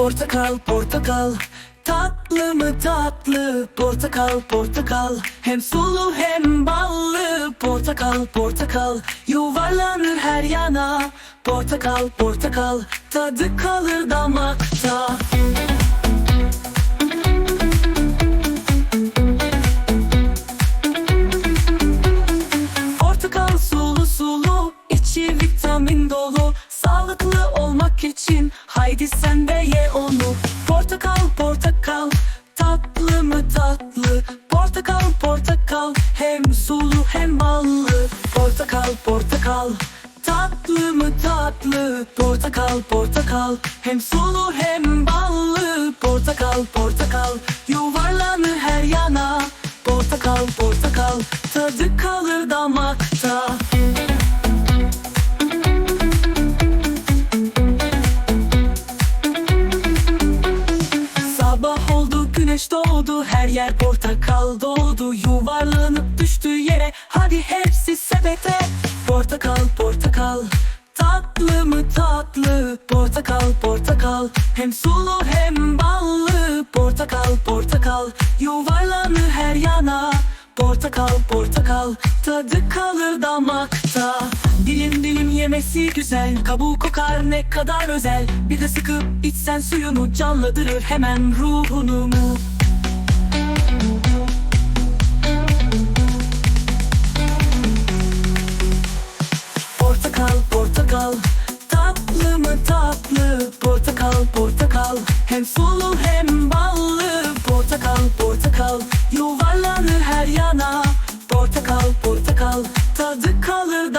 Portakal portakal. Tatlı mı tatlı? Portakal portakal. Hem sulu hem ballı. Portakal portakal. Yuvarlanır her yana. Portakal portakal. Tadı kalır damakta onu. Portakal portakal tatlı mı tatlı? Portakal portakal hem sulu hem ballı. Portakal portakal tatlı mı tatlı? Portakal portakal hem sulu hem ballı. Portakal portakal yuvarlanır her yana. Portakal portakal tadı kalır damakta güneş doğdu her yer portakal doğdu Yuvarlanıp düştü yere. Hadi hepsi sepete. Portakal portakal tatlı mı tatlı? Portakal portakal hem sulu hem ballı. Portakal portakal yuvarlanır her yana. Portakal portakal tadı kalır damakta Dilim dilim yemesi güzel Kabuğu kokar ne kadar özel. Bir de sıkıp içsen suyunu canlandırır hemen ruhunu mu? Portakal portakal Tatlı mı tatlı? Portakal portakal Hem sulu hem ballı. Portakal portakal Yuvarlanır her yana. Portakal portakal Tadı kalır